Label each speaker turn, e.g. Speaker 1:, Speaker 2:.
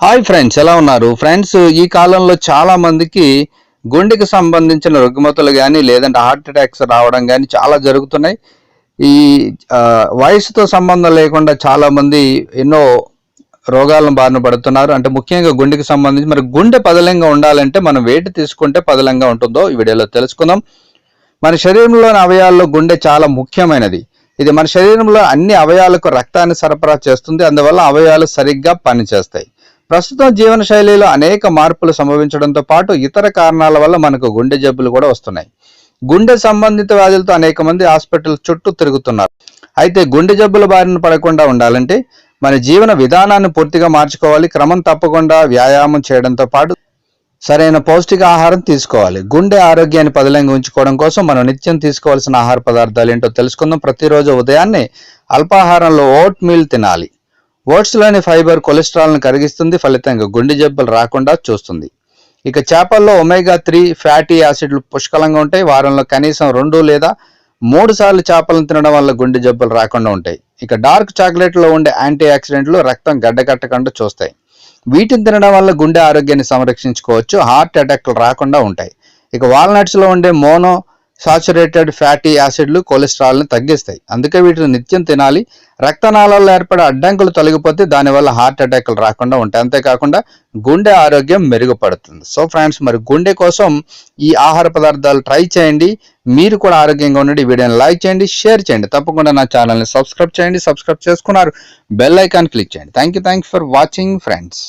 Speaker 1: Hi friends ఎలా ఉన్నారు? Friends ఈ కాలంలో చాలా మందికి గుండెకి సంబంధించిన రుగ్మతలు కానీ లేదంటే హార్ట్ అటాక్స్ రావడం కానీ చాలా జరుగుతున్నాయి. ఈ వయసుతో సంబంధం లేకుండా చాలా మంది ఎన్నో రోగాలను బారిన పడుతున్నారు. అంటే ముఖ్యంగా గుండెకి సంబంధించి మరి గుండె పదలంగా ఉండాలంటే మనం వేటి తీసుకుంటే పదలంగా ఉంటుందో ఈ వీడియోలో తెలుసుకుందాం. మన శరీరంలోని అవయాల్లో గుండె చాలా ముఖ్యమైనది. ఇది మన శరీరంలో అన్ని అవయాలకు రక్తాన్ని సరఫరా చేస్తుంది. అందువల్ల అవయాలు సరిగ్గా పనిచేస్తాయి. ప్రస్తుతం జీవన శైలిలో అనేక మార్పులు సంభవించడంతో పాటు ఇతర కారణాల వల్ల మనకు గుండె జబ్బులు కూడా వస్తున్నాయి. గుండె సంబంధిత వ్యాధులతో అనేక మంది హాస్పిటల్ చుట్టూ తిరుగుతున్నారు. అయితే గుండె జబ్బుల బారిన పడకుండా ఉండాలంటే మన జీవన విధానాన్ని పూర్తిగా మార్చుకోవాలి క్రమం తప్పకుండా వ్యాయామం చేయడంతో పాటు సరైన పౌష్టిక ఆహారం తీసుకోవాలి. గుండె ఆరోగ్యాన్ని పదిలంగా ఉంచుకోవడం కోసం మనం నిత్యం తీసుకోవాల్సిన ఆహార పదార్థాలు ఏంటో తెలుసుకుందాం. ప్రతిరోజు ఉదయాన్నే అల్పాహారంలో ఓట్ మీల్ తినాలి. ఓట్స్లోని ఫైబర్ కొలెస్ట్రాల్ను కరిగిస్తుంది ఫలితంగా గుండె జబ్బులు రాకుండా చూస్తుంది. ఇక చేపల్లో ఒమేగా త్రీ ఫ్యాటీ యాసిడ్లు పుష్కలంగా ఉంటాయి. వారంలో కనీసం రెండు లేదా మూడు సార్లు చేపలను తినడం వల్ల గుండె జబ్బులు రాకుండా ఉంటాయి. ఇక డార్క్ చాక్లెట్లో ఉండే యాంటీ ఆక్సిడెంట్లు రక్తం గడ్డకట్టకుండా చూస్తాయి. వీటిని తినడం వల్ల గుండె ఆరోగ్యాన్ని సంరక్షించుకోవచ్చు. హార్ట్ అటాక్లు రాకుండా ఉంటాయి. ఇక వాల్నట్స్లో ఉండే మోనో సాచురేటెడ్ ఫ్యాటీ యాసిడ్లు కొలెస్ట్రాల్ని తగ్గిస్తాయి. అందుకే వీటిని నిత్యం తినాలి. రక్తనాళాల్లో ఏర్పడే అడ్డంకులు తొలగిపోతే దానివల్ల హార్ట్ అటాక్లు రాకుండా ఉంటాయి. అంతేకాకుండా గుండె ఆరోగ్యం మెరుగుపడుతుంది. సో ఫ్రెండ్స్ మరి గుండె కోసం ఈ ఆహార పదార్థాలు ట్రై చేయండి. మీరు కూడా ఆరోగ్యంగా ఉండండి. వీడియోని లైక్ చేయండి షేర్ చేయండి. తప్పకుండా నా ఛానల్ని సబ్స్క్రైబ్ చేయండి. సబ్స్క్రైబ్ చేసుకున్నారు బెల్ ఐకాన్ క్లిక్ చేయండి. Thank you thank for watching friends.